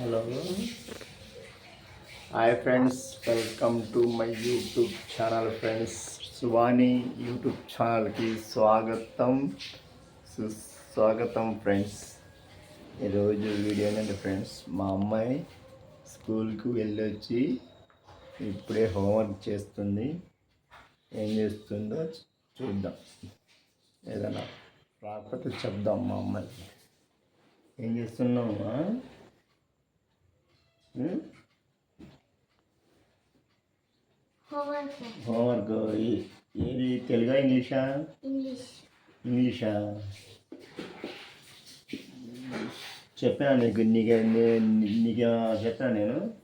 Hello hi friends welcome to my YouTube channel friends Suvani YouTube ఛానల్కి స్వాగతం. సుస్వాగతం friends ఈరోజు వీడియో ఏంటంటే ఫ్రెండ్స్ మా అమ్మాయి స్కూల్కి వెళ్ళొచ్చి ఇప్పుడే హోంవర్క్ చేస్తుంది. ఏం చేస్తుందో చూద్దాం. ఏదైనా రాకపోతే చెప్దాం మా అమ్మాయికి. ఏం చేస్తున్నామా హోంవర్క్. ఏది తెలుగా ఇంగ్లీషా? ఇంగ్లీష్. ఇంగ్లీషా? చెప్పాను నీకు నీకు నీకు చెప్పాను నేను?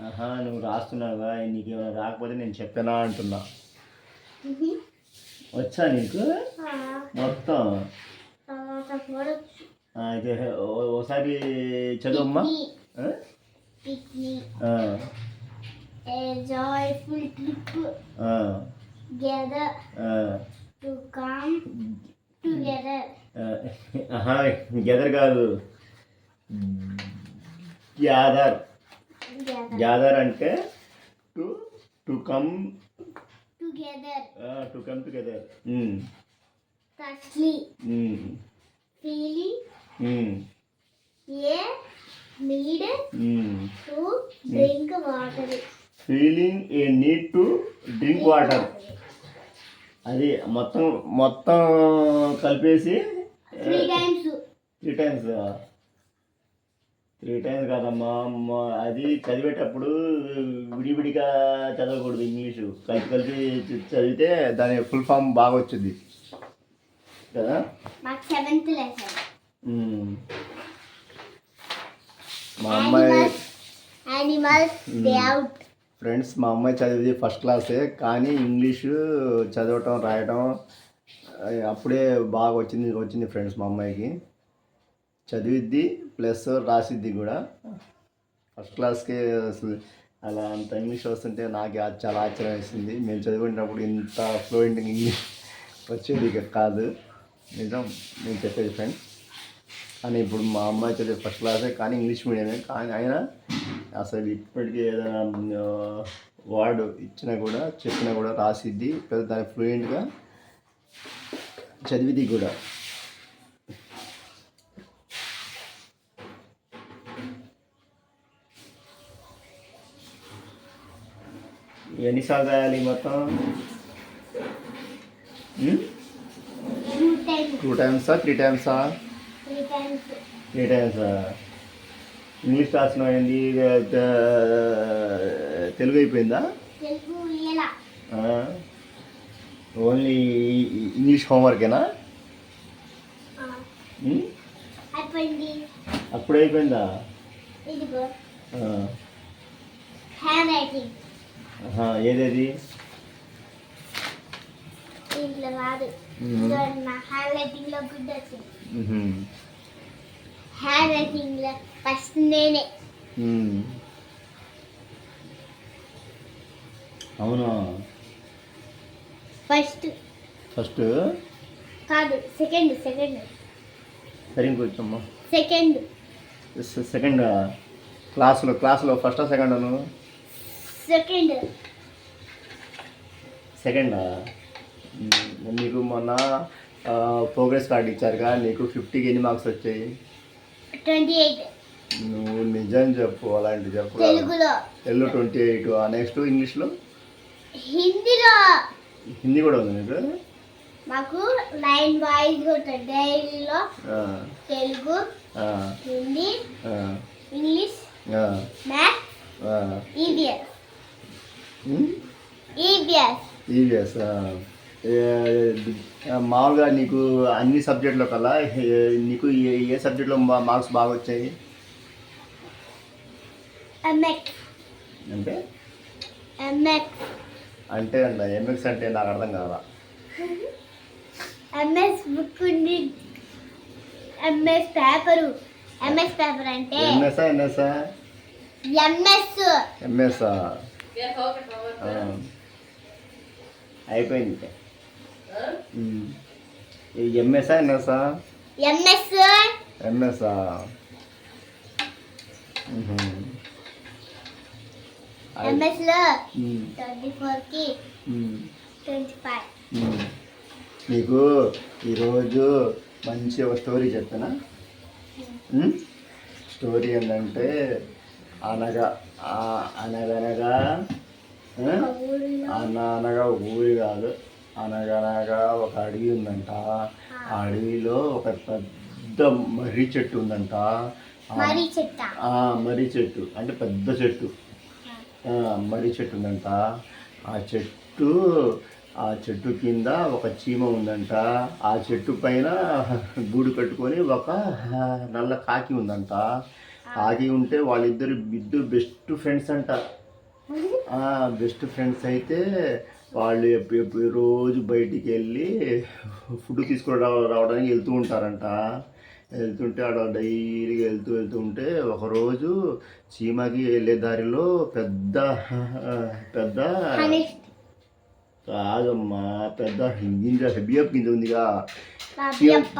ఆహా నువ్వు రాస్తున్నావుగా నీకు ఏమైనా రాకపోతే నేను చెప్పానా అంటున్నా. వచ్చా నీకు? మొత్తం? అయితే ఒకసారి చదువమ్మా. Joyful trip gather. To come together gather కాదు. గ్యాదర్ గ్యాదర్ అంటే to to come together to come together feeling a need to drink water feeling a need to drink water అది మొత్తం మొత్తం కలిపేసి three times three times three times కాదమ్మా అది చదివేటప్పుడు విడివిడిగా చదవకూడదు ఇంగ్లీషు. కలిపి కలిపి చదివితే దాని ఫుల్ ఫామ్ బాగా వచ్చింది. కదా? Seventh lesson. మా అమ్మాయి ఫ్రెండ్స్ మా అమ్మాయి చదివేది ఫస్ట్ క్లాసే కానీ ఇంగ్లీషు చదవటం రాయటం అప్పుడే బాగా వచ్చింది వచ్చింది ఫ్రెండ్స్ మా అమ్మాయికి. చదివిద్ది ప్లస్ రాసిద్ది కూడా. ఫస్ట్ క్లాస్కే అసలు అలా అంత ఇంగ్లీష్ వస్తుంటే నాకు చాలా ఆశ్చర్యం వేసింది. మేము చదువుకునేటప్పుడు ఇంత ఫ్లూయెంట్ ఇంగ్లీష్ వచ్చేది ఇక కాదు. నిజం నేను చెప్పేది ఫ్రెండ్స్. కానీ ఇప్పుడు మా అమ్మాయి చదివే ఫస్ట్ క్లాసే కానీ ఇంగ్లీష్ మీడియమే కానీ అయినా అసలు ఇప్పటికీ ఏదైనా వర్డ్ ఇచ్చినా కూడా చెప్పినా కూడా రాసిద్ది. పెద్ద దాని ఫ్లూయెంట్గా చదివిది కూడా. ఎన్నిసార్లు రాయాలి మొత్తం? టూ టైమ్సా త్రీ టైమ్సా త్రీ టైమ్స్ ఇంగ్లీష్ రాసిన ఏంది తెలుగు అయిపోయిందా. ఓన్లీ ఇంగ్లీష్ హోంవర్కేనా అప్పుడే అయిపోయిందా ఏదేది? దీంట్లో నా హ్యాండ్ గుడ్ వచ్చింది. హ్యాండ్ రైటింగ్లో ఫస్ట్ నేనే. అవునా? ఫస్ట్ ఫస్ట్ కాదు సెకండ్ సెకండ్ సరే ఇంకొచ్చమ్మా సెకండ్ సెకండ్ క్లాస్లో క్లాస్లో ఫస్టా సెకండ్ సెకండ్ సెకండా నీకు మొన్న ప్రోగ్రెస్ కార్డు ఇచ్చారుగా నీకు ఫిఫ్టీకి ఎన్ని మార్క్స్ వచ్చాయి? ట్వంటీ ఎయిట్ నువ్వు నిజం చెప్పు అలాంటి చెప్పు తెలుగులో. తెలుగు ట్వంటీ ఎయిట్ నెక్స్ట్ ఇంగ్లీష్లో? హిందీలో. హిందీ కూడా ఉంది నీకు? మాకు లైన్ వైజ్ ఉంటుంది. డైరీలో ఆ, తెలుగు ఆ, హిందీ ఆ, ఇంగ్లీష్ ఆ, మ్యాథ్స్ ఆ. ఈబిఎస్? ఈబిఎస్. ఈవీఎస్ మామూలుగా నీకు అన్ని సబ్జెక్టులో కల్లా నీకు ఏ ఏ సబ్జెక్ట్లో మార్క్స్ బాగా వచ్చాయి? అంటే? అంటే అంట ఎంఎక్స్ అంటే నాకు అర్థం కాదా? ఎంఎస్ బుక్ ఉంది. ఎంఎస్ పేపరు ఎంఎస్ పేపర్ అంటే ఎంఎస్ఆ ఎన్ఎస్ఆ ఎంఎస్ ఎంఎస్ఆ అయిపోయింది. ఎంఎస్ఆ ఎన్ఎస్ఆ ఎంఎస్ ఎంఎస్ ఎంఎస్లో ట్వంటీ ఫోర్కి ట్వంటీ ఫైవ్. నీకు ఈరోజు మంచి ఒక స్టోరీ చెప్పానా? స్టోరీ ఏంటంటే అనగా అనగనగా? ఊళ్ళో అనగా ఊరి కాదు. అనగనగా ఒక అడవి ఉందంట. ఆ. అడవిలో ఒక పెద్ద మర్రి చెట్టు ఉందంట. ఆ- మర్రి చెట్టు? అంటే పెద్ద చెట్టు. మర్రి చెట్టు ఉందంట. ఆ చెట్టు ఆ చెట్టు కింద ఒక చీమ ఉందంట. ఆ చెట్టు పైన గూడు కట్టుకొని ఒక నల్ల కాకి ఉందంట. కాకి ఉంటే వాళ్ళిద్దరు ఇద్దరు బెస్ట్ ఫ్రెండ్స్ అంట. బెస్ట్ ఫ్రెండ్స్ అయితే వాళ్ళు రోజు బయటికి వెళ్ళి ఫుడ్ తీసుకొని రావ- రావడానికి వెళ్తూ ఉంటారంట. వెళ్తుంటే ఆడ డైలీగా వెళ్తూ వెళ్తూ ఉంటే ఒకరోజు చీమకి వెళ్ళే దారిలో పెద్ద పెద్ద కాదమ్మా పెద్ద గింజ బియ్యపు గింజ ఉందిగా.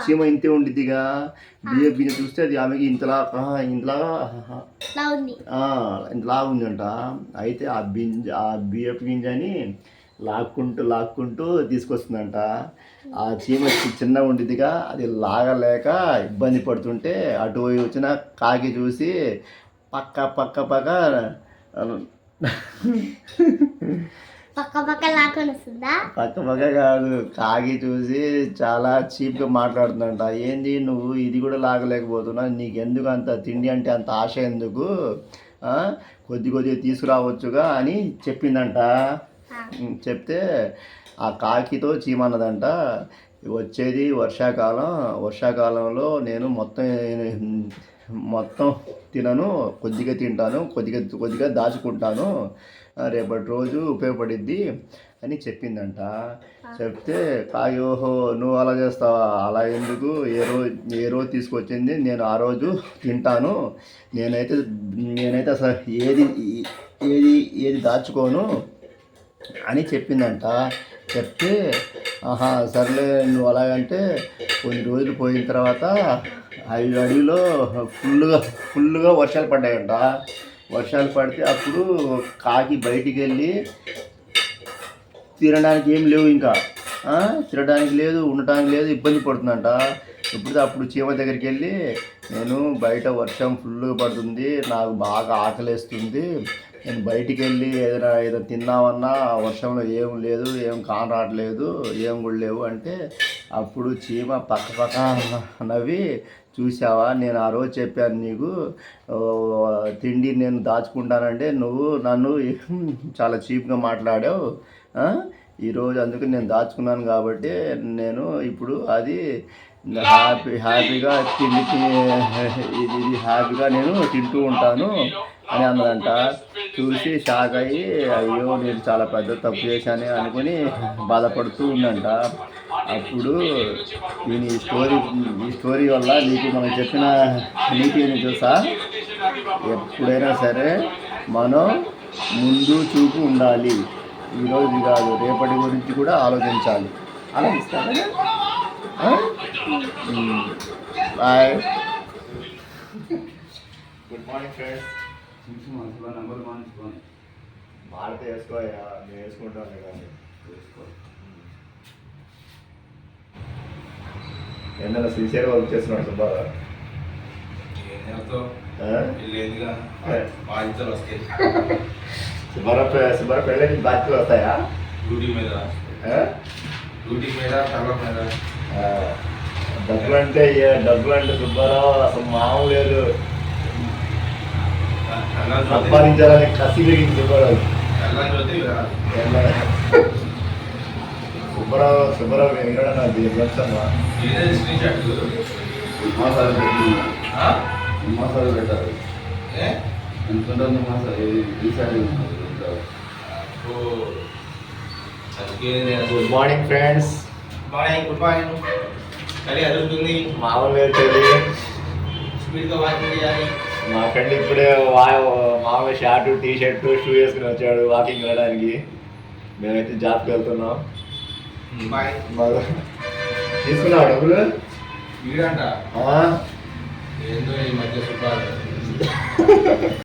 చీమ ఇంతే ఉండిద్దిగా. బియ్యపు గింజ చూస్తే అది ఆమెకి ఇంతలా ఇంతలా ఇంతలా ఉందంట. అయితే ఆ బింజ ఆ బియ్యపు గింజని లాక్కుంటూ లాక్కుంటూ తీసుకొస్తుందంట. ఆ చీమ చిన్న ఉండిదిగా అది లాగలేక ఇబ్బంది పడుతుంటే అటు వచ్చిన కాకి చూసి పక్క పక్క పక్క పక్క పక్క కాదు కాకి చూసి చాలా చీప్గా మాట్లాడుతుందంట. ఏంది నువ్వు ఇది కూడా లాగలేకపోతున్నావు నీకు ఎందుకు అంత తిండి అంటే అంత ఆశ ఎందుకు? కొద్ది కొద్దిగా తీసుకురావచ్చుగా అని చెప్పిందంట. చెప్తే ఆ కాకితో చీమన్నదంట. వచ్చేది వర్షాకాలం. వర్షాకాలంలో నేను మొత్తం మొత్తం తినను కొద్దిగా తింటాను కొద్దిగా కొద్దిగా దాచుకుంటాను. రేపటి రోజు ఉపయోగపడిద్ది అని చెప్పిందంట. చెప్తే కాకి ఓహో నువ్వు అలా చేస్తావా? అలా ఎందుకు? ఏ రోజు ఏ రోజు తీసుకొచ్చింది? నేను ఆ రోజు తింటాను. నేనైతే నేనైతే అసలు ఏది ఏది ఏది దాచుకోను. అని చెప్పిందంట. చెప్తే ఆహా సర్లే నువ్వు అలాగంటే కొన్ని రోజులు పోయిన తర్వాత ఐదు అడుగులో ఫుల్గా ఫుల్గా వర్షాలు పడ్డాయంట. వర్షాలు పడితే అప్పుడు కాకి బయటికి వెళ్ళి తినడానికి ఏం లేవు ఇంకా. తినడానికి లేదు ఉండటానికి లేదు ఇబ్బంది పడుతుందంట. ఇప్పుడు అప్పుడు చీమ దగ్గరికి వెళ్ళి నేను బయట వర్షం ఫుల్గా పడుతుంది నాకు బాగా ఆకలేస్తుంది నేను బయటికి వెళ్ళి ఏదైనా ఏదైనా తిన్నామన్నా ఆ వర్షంలో ఏం లేదు ఏం కాన్ రావట్లేదు ఏం కూడా లేవు అంటే అప్పుడు చీమ పక్క పక్క నవ్వి చూసావా నేను ఆ రోజు చెప్పాను నీకు తిండి నేను దాచుకుంటానంటే నువ్వు నన్ను చాలా చీప్గా మాట్లాడావు? ఈరోజు అందుకు నేను దాచుకున్నాను కాబట్టి నేను ఇప్పుడు అది హ్యాపీ హ్యాపీగా తిండి ఇది ఇది హ్యాపీగా నేను తింటూ ఉంటాను అని అన్నదంట. చూసి షాక్ అయ్యి అయ్యో నేను చాలా పెద్ద తప్పు చేశాను అనుకుని బాధపడుతూ ఉందంట. అప్పుడు ఈయన ఈ స్టోరీ ఈ స్టోరీ వల్ల నీకు మనం చెప్పిన నీతి ఏంటి తెలుసా? ఎప్పుడైనా సరే మనం ముందు చూపు ఉండాలి. ఈరోజు కాదు రేపటి గురించి కూడా ఆలోచించాలి. ఆలోచిస్తారా బాయ్ గుడ్ మార్నింగ్ ఫ్రెండ్స్ మాడితే వేసుకోయా నేను వేసుకుంటాను కానీ. ఏంటన్నా సిన్సియర్గా వర్క్ చేస్తున్నాడు సుబ్బారా? లేదుగా బాధ్యతలు వస్తాయి సుబ్బారా పె- సుబ్బారా పెళ్ళి బాధ్యతలు వస్తాయా? డ్యూటీ మీద? డ్యూటీ మీద తల మీద. డబ్బులు అంటే డబ్బులు అంటే సుబ్బారావు అసలు మామూలు లేదు సంపాదించాలని కసి పెరిగింది సుబ్బారావు. సుబ్బారావు సుబ్బారావు స్క్రీన్ షాట్ మాసాలు పెట్టి. ఆ? మాసాలు పెట్టారు? ఎంత మాసాలు ఓ. సరిగ్గా good morning friends morning good morning చలి అదురుతుంది. మామూలు స్పీడ్గా వాకింగ్ చేయాలి. మా ఫ్రెండ్ ఇప్పుడే వా- మామూలు షార్ట్ టీ షర్ట్ షూ వేసుకుని వచ్చాడు వాకింగ్ వెళ్ళడానికి. మేమైతే జాబ్కి వెళ్తున్నాం. బాయ్. తీసుకున్నావా డబ్బులు? వీడంట? ఈ మధ్య సుబ్బారావు.